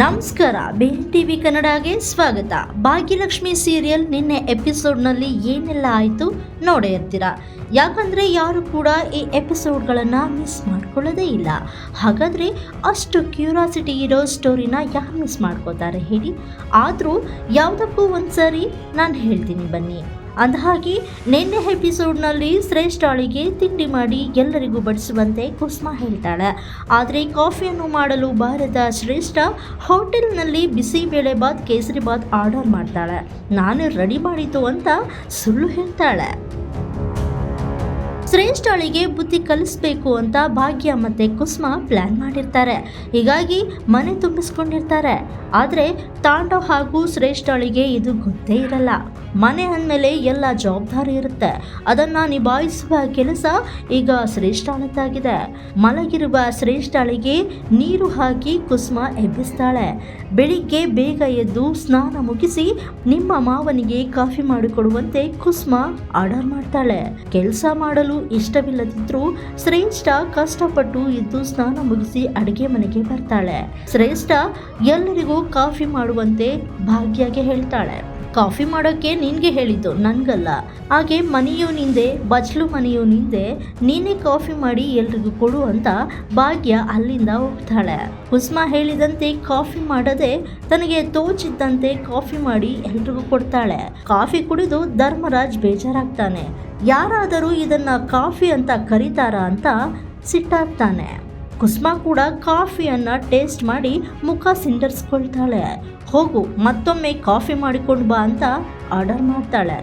ನಮಸ್ಕಾರ. ಬೇನ್ ಟಿವಿ ಕನ್ನಡಗೆ ಸ್ವಾಗತ. ಭಾಗ್ಯಲಕ್ಷ್ಮಿ ಸೀರಿಯಲ್ ನಿನ್ನೆ ಎಪಿಸೋಡ್ನಲ್ಲಿ ಏನೆಲ್ಲ ಆಯಿತು ನೋಡೇ ಇರ್ತೀರ? ಯಾಕಂದರೆ ಯಾರು ಕೂಡ ಈ ಎಪಿಸೋಡ್ಗಳನ್ನು ಮಿಸ್ ಮಾಡ್ಕೊಳ್ಳೋದೇ ಇಲ್ಲ. ಹಾಗಾದರೆ ಅಷ್ಟು ಕ್ಯೂರಾಸಿಟಿ ಇರೋ ಸ್ಟೋರಿನ ಯಾರು ಮಿಸ್ ಮಾಡ್ಕೋತಾರೆ ಹೇಳಿ? ಆದರೂ ಯಾವುದಕ್ಕೂ ಒಂದ್ಸರಿ ನಾನು ಹೇಳ್ತೀನಿ ಬನ್ನಿ. ಅಂದಹಾಗೆ, ನಿನ್ನೆ ಎಪಿಸೋಡ್ನಲ್ಲಿ ಶ್ರೇಷ್ಠಾಳಿಗೆ ತಿಂಡಿ ಮಾಡಿ ಎಲ್ಲರಿಗೂ ಬಡಿಸುವಂತೆ ಕುಸ್ಮಾ ಹೇಳ್ತಾಳೆ. ಆದರೆ ಕಾಫಿಯನ್ನು ಮಾಡಲು ಬಾರದ ಶ್ರೇಷ್ಠ ಹೋಟೆಲ್ನಲ್ಲಿ ಬಿಸಿಬೇಳೆ ಬಾತ್, ಕೇಸರಿ ಬಾತ್ ಆರ್ಡರ್ ಮಾಡ್ತಾಳೆ. ನಾನು ರೆಡಿ ಮಾಡಿತು ಅಂತ ಸುಳ್ಳು ಹೇಳ್ತಾಳೆ. ಶ್ರೇಷ್ಠಾಳಿಗೆ ಬುದ್ಧಿ ಕಲಿಸ್ಬೇಕು ಅಂತ ಭಾಗ್ಯ ಮತ್ತೆ ಕುಸುಮ ಪ್ಲಾನ್ ಮಾಡಿರ್ತಾರೆ. ಹೀಗಾಗಿ ಮನೆ ತುಂಬಿಸ್ಕೊಂಡಿರ್ತಾರೆ. ಆದರೆ ತಾಂಡವ್ ಹಾಗೂ ಶ್ರೇಷ್ಠಳಿಗೆ ಇದು ಗೊತ್ತೇ ಇರಲ್ಲ. ಮನೆ ಅಂದಮೇಲೆ ಎಲ್ಲ ಜವಾಬ್ದಾರಿ ಇರುತ್ತೆ. ಅದನ್ನು ನಿಭಾಯಿಸುವ ಕೆಲಸ ಈಗ ಶ್ರೇಷ್ಠಾಳದ್ದಾಗಿದೆ ಮಲಗಿರುವ ಶ್ರೇಷ್ಠಳಿಗೆ ನೀರು ಹಾಕಿ ಕುಸುಮ ಎಬ್ಬಿಸ್ತಾಳೆ. ಬೆಳಿಗ್ಗೆ ಬೇಗ ಎದ್ದು ಸ್ನಾನ ಮುಗಿಸಿ ನಿಮ್ಮ ಮಾವನಿಗೆ ಕಾಫಿ ಮಾಡಿಕೊಡುವಂತೆ ಕುಸುಮ ಆರ್ಡರ್ ಮಾಡ್ತಾಳೆ. ಕೆಲಸ ಮಾಡಲು ಇಷ್ಟವಿಲ್ಲದಿದ್ರೂ ಶ್ರೇಷ್ಠ ಕಷ್ಟಪಟ್ಟು ಇದ್ದು ಸ್ನಾನ ಮುಗಿಸಿ ಅಡುಗೆ ಮನೆಗೆ ಬರ್ತಾಳೆ. ಶ್ರೇಷ್ಠ ಎಲ್ಲರಿಗೂ ಕಾಫಿ ಮಾಡುವಂತೆ ಭಾಗ್ಯಗೆ ಹೇಳ್ತಾಳೆ. ಕಾಫಿ ಮಾಡೋಕ್ಕೆ ನಿನಗೆ ಹೇಳಿದ್ದು, ನನಗಲ್ಲ. ಹಾಗೆ ಮನೆಯವನಿಂದೆ ಬಚ್ಲು ಮನೆಯವನಿಂದೆ ನೀನೇ ಕಾಫಿ ಮಾಡಿ ಎಲ್ರಿಗೂ ಕೊಡು ಅಂತ ಭಾಗ್ಯ ಅಲ್ಲಿಂದ ಹೋಗ್ತಾಳೆ. ಹುಸ್ಮಾ ಹೇಳಿದಂತೆ ಕಾಫಿ ಮಾಡದೆ ತನಗೆ ತೋಚಿದ್ದಂತೆ ಕಾಫಿ ಮಾಡಿ ಎಲ್ರಿಗೂ ಕೊಡ್ತಾಳೆ. ಕಾಫಿ ಕುಡಿದು ಧರ್ಮರಾಜ್ ಬೇಜಾರಾಗ್ತಾನೆ. ಯಾರಾದರೂ ಇದನ್ನ ಕಾಫಿ ಅಂತ ಕರೀತಾರಾ ಅಂತ ಸಿಟ್ಟಾಗ್ತಾನೆ. ಕುಸುಮ ಕೂಡ ಕಾಫಿಯನ್ನು ಟೇಸ್ಟ್ ಮಾಡಿ ಮುಖ ಸಿಂಡರ್ಸ್ಕೊಳ್ತಾಳೆ. ಹೋಗು, ಮತ್ತೊಮ್ಮೆ ಕಾಫಿ ಮಾಡಿಕೊಂಡು ಬಾ ಅಂತ ಆರ್ಡರ್ ಮಾಡ್ತಾಳೆ.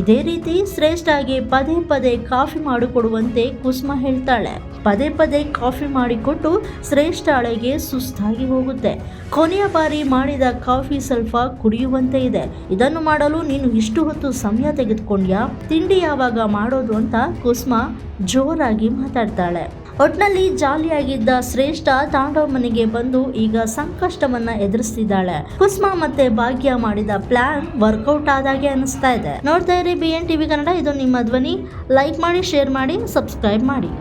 ಇದೇ ರೀತಿ ಶ್ರೇಷ್ಠಾಗಿ ಪದೇ ಪದೇ ಕಾಫಿ ಮಾಡಿಕೊಡುವಂತೆ ಕುಸುಮ ಹೇಳ್ತಾಳೆ. ಪದೇ ಪದೇ ಕಾಫಿ ಮಾಡಿಕೊಟ್ಟು ಶ್ರೇಷ್ಠಾಳೆಗೆ ಸುಸ್ತಾಗಿ ಹೋಗುತ್ತೆ. ಕೊನೆಯ ಬಾರಿ ಮಾಡಿದ ಕಾಫಿ ಸ್ವಲ್ಪ ಕುಡಿಯುವಂತೆ ಇದೆ. ಇದನ್ನು ಮಾಡಲು ನೀನು ಇಷ್ಟು ಹೊತ್ತು ಸಮಯ ತೆಗೆದುಕೊಂಡ್ಯಾ? ತಿಂಡಿ ಯಾವಾಗ ಮಾಡೋದು ಅಂತ ಕುಸುಮ ಜೋರಾಗಿ ಮಾತಾಡ್ತಾಳೆ. ಒಟ್ನಲ್ಲಿ ಜಾಲಿಯಾಗಿದ್ದ ಶ್ರೇಷ್ಠ ತಾಂಡವ ಮನೆಗೆ ಬಂದು ಈಗ ಸಂಕಷ್ಟವನ್ನ ಎದುರಿಸ್ತಿದ್ದಾಳೆ. ಕುಸ್ಮಾ ಮತ್ತೆ ಭಾಗ್ಯ ಮಾಡಿದ ಪ್ಲಾನ್ ವರ್ಕೌಟ್ ಆದಾಗೆ ಅನಿಸ್ತಾ ಇದೆ. ನೋಡ್ತಾ ಇರಿ ಬಿ ಎನ್ ಟಿವಿ ಕನ್ನಡ, ಇದು ನಿಮ್ಮ ಧ್ವನಿ. ಲೈಕ್ ಮಾಡಿ ಶೇರ್ ಮಾಡಿ ಸಬ್ಸ್ಕ್ರೈಬ್ ಮಾಡಿ.